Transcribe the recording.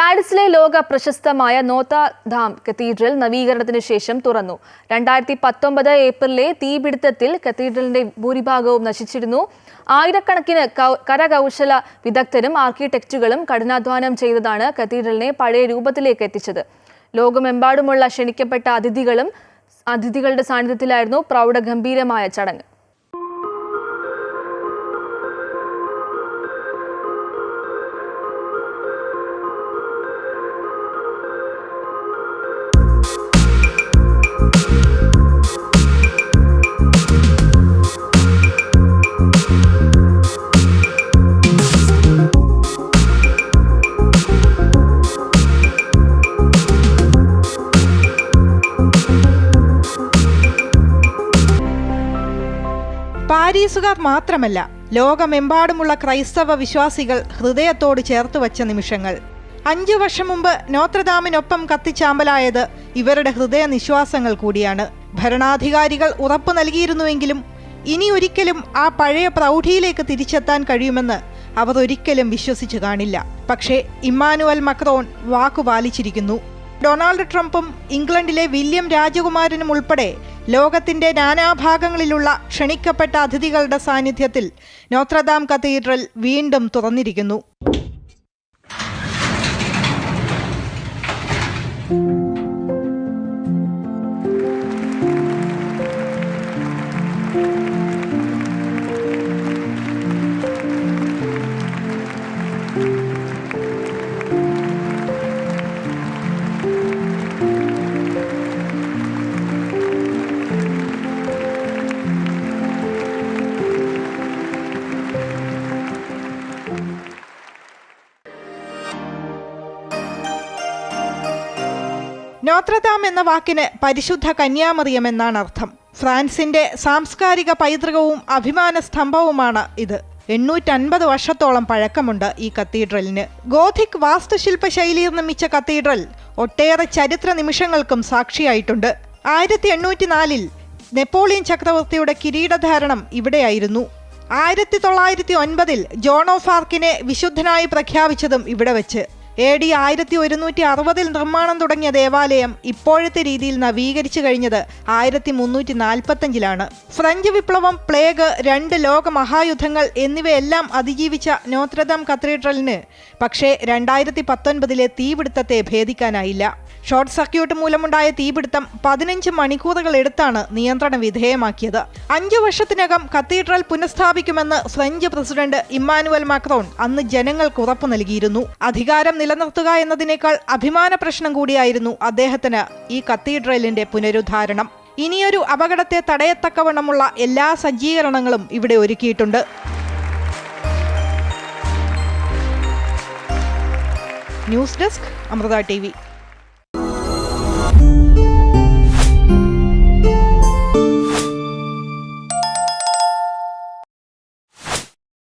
പാരീസിലെ ലോക പ്രശസ്തമായ നോത്താധാം കത്തീഡ്രൽ നവീകരണത്തിന് ശേഷം തുറന്നു. രണ്ടായിരത്തി പത്തൊമ്പത് ഏപ്രിലെ തീപിടുത്തത്തിൽ കത്തീഡ്രലിന്റെ ഭൂരിഭാഗവും നശിച്ചിരുന്നു. ആയിരക്കണക്കിന് കരകൗശല വിദഗ്ധരും ആർക്കിടെക്റ്റുകളും കഠിനാധ്വാനം ചെയ്തതാണ് കത്തീഡ്രലിനെ പഴയ രൂപത്തിലേക്ക് എത്തിച്ചത്. ലോകമെമ്പാടുമുള്ള ക്ഷണിക്കപ്പെട്ട അതിഥികളും അതിഥികളുടെ സാന്നിധ്യത്തിലായിരുന്നു പ്രൗഢഗംഭീരമായ ചടങ്ങ്. പാരീസുകാർ മാത്രമല്ല ലോകമെമ്പാടുമുള്ള ക്രൈസ്തവ വിശ്വാസികൾ ഹൃദയത്തോട് ചേർത്തു വച്ച നിമിഷങ്ങൾ. അഞ്ചു വർഷം മുമ്പ് നോത്രദാമിനൊപ്പം കത്തിച്ചാമ്പലായത് ഇവരുടെ ഹൃദയ നിശ്വാസങ്ങൾ കൂടിയാണ്. ഭരണാധികാരികൾ ഉറപ്പു നൽകിയിരുന്നുവെങ്കിലും ഇനി ഒരിക്കലും ആ പഴയ പ്രൗഢിയിലേക്ക് തിരിച്ചെത്താൻ കഴിയുമെന്ന് അവർ ഒരിക്കലും വിശ്വസിച്ചു കാണില്ല. പക്ഷേ ഇമ്മാനുവൽ മക്രോൺ വാക്കു പാലിച്ചിരിക്കുന്നു ഡൊണാൾഡ് ട്രംപും ഇംഗ്ലണ്ടിലെ വില്യം രാജകുമാരനും ഉൾപ്പെടെ ലോകത്തിന്റെ നാനാഭാഗങ്ങളിലുള്ള ക്ഷണിക്കപ്പെട്ട അതിഥികളുടെ സാന്നിധ്യത്തിൽ നോത്രദാം കത്തീഡ്രൽ വീണ്ടും തുറന്നിരിക്കുന്നു. നോത്രദാം എന്ന വാക്കിന് പരിശുദ്ധ കന്യാമറിയം എന്നാണ് അർത്ഥം. ഫ്രാൻസിന്റെ സാംസ്കാരിക പൈതൃകവും അഭിമാന സ്തംഭവുമാണ് ഇത്. എണ്ണൂറ്റൻപത് വർഷത്തോളം പഴക്കമുണ്ട് ഈ കത്തീഡ്രലിന്. ഗോഥിക് വാസ്തുശില്പ ശൈലിയിൽ നിർമ്മിച്ച കത്തീഡ്രൽ ഒട്ടേറെ ചരിത്ര നിമിഷങ്ങൾക്കും സാക്ഷിയായിട്ടുണ്ട്. ആയിരത്തി എണ്ണൂറ്റിനാലിൽ നെപ്പോളിയൻ ചക്രവർത്തിയുടെ കിരീടധാരണം ഇവിടെയായിരുന്നു. ആയിരത്തി തൊള്ളായിരത്തി ഒൻപതിൽ ജോൺ ഓഫ് ആർക്കിനെ വിശുദ്ധനായി പ്രഖ്യാപിച്ചതും ഇവിടെ വെച്ച്. എ ഡി ആയിരത്തി ഒരുന്നൂറ്റി അറുപതിൽ നിർമ്മാണം തുടങ്ങിയ ദേവാലയം ഇപ്പോഴത്തെ രീതിയിൽ നവീകരിച്ചു കഴിഞ്ഞത് ആയിരത്തി മുന്നൂറ്റി നാൽപ്പത്തഞ്ചിലാണ്. ഫ്രഞ്ച് വിപ്ലവം പ്ലേഗ് രണ്ട് ലോക മഹായുദ്ധങ്ങൾ എന്നിവയെല്ലാം അതിജീവിച്ച നോത്രദാം കത്തീഡ്രലിന്. പക്ഷേ രണ്ടായിരത്തി പത്തൊൻപതിലെ തീപിടുത്തത്തെ ഭേദിക്കാനായില്ല. ഷോർട്ട് സർക്യൂട്ട് മൂലമുണ്ടായ തീപിടുത്തം പതിനഞ്ച് മണിക്കൂറുകൾ എടുത്താണ് നിയന്ത്രണ വിധേയമാക്കിയത്. അഞ്ചു വർഷത്തിനകം കത്തീഡ്രൽ പുനഃസ്ഥാപിക്കുമെന്ന് ഫ്രഞ്ച് പ്രസിഡന്റ് ഇമ്മാനുവൽ മാക്രോൺ അന്ന് ജനങ്ങൾക്ക് ഉറപ്പു നൽകിയിരുന്നു. അധികാരം നിലനിർത്തുക എന്നതിനേക്കാൾ അഭിമാന പ്രശ്നം കൂടിയായിരുന്നു അദ്ദേഹത്തിന് ഈ കത്തീഡ്രലിന്റെ പുനരുദ്ധാരണം. ഇനിയൊരു അപകടത്തെ തടയത്തക്കവണ്ണമുള്ള എല്ലാ സജ്ജീകരണങ്ങളും ഇവിടെ ഒരുക്കിയിട്ടുണ്ട്. News desk Amrita T